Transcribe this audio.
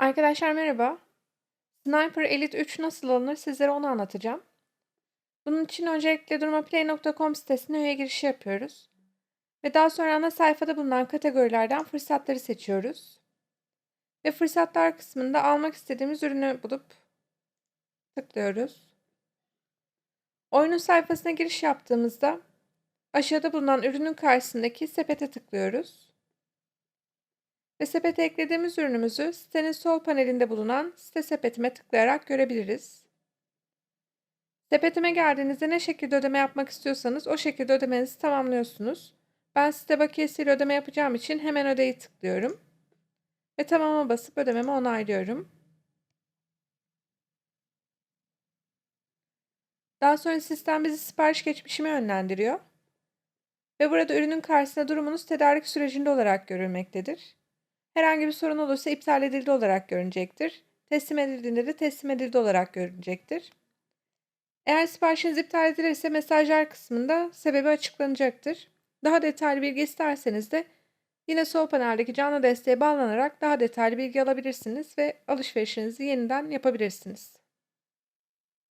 Arkadaşlar merhaba. Sniper Elite 3 nasıl alınır sizlere onu anlatacağım. Bunun için öncelikle durmaplay.com sitesine üye girişi yapıyoruz. Ve daha sonra ana sayfada bulunan kategorilerden fırsatları seçiyoruz. Ve fırsatlar kısmında almak istediğimiz ürünü bulup tıklıyoruz. Oyunun sayfasına giriş yaptığımızda aşağıda bulunan ürünün karşısındaki sepete tıklıyoruz. Ve sepete eklediğimiz ürünümüzü sitenin sol panelinde bulunan site sepetime tıklayarak görebiliriz. Sepetime geldiğinizde ne şekilde ödeme yapmak istiyorsanız o şekilde ödemenizi tamamlıyorsunuz. Ben site bakiyesiyle ödeme yapacağım için hemen ödeyi tıklıyorum. Ve tamama basıp ödememi onaylıyorum. Daha sonra sistem bizi sipariş geçmişime yönlendiriyor. Ve burada ürünün karşısında durumunuz tedarik sürecinde olarak görülmektedir. Herhangi bir sorun olursa iptal edildi olarak görünecektir. Teslim edildiğinde de teslim edildi olarak görünecektir. Eğer siparişiniz iptal edilirse mesajlar kısmında sebebi açıklanacaktır. Daha detaylı bilgi isterseniz de yine sol paneldeki canlı desteğe bağlanarak daha detaylı bilgi alabilirsiniz ve alışverişinizi yeniden yapabilirsiniz.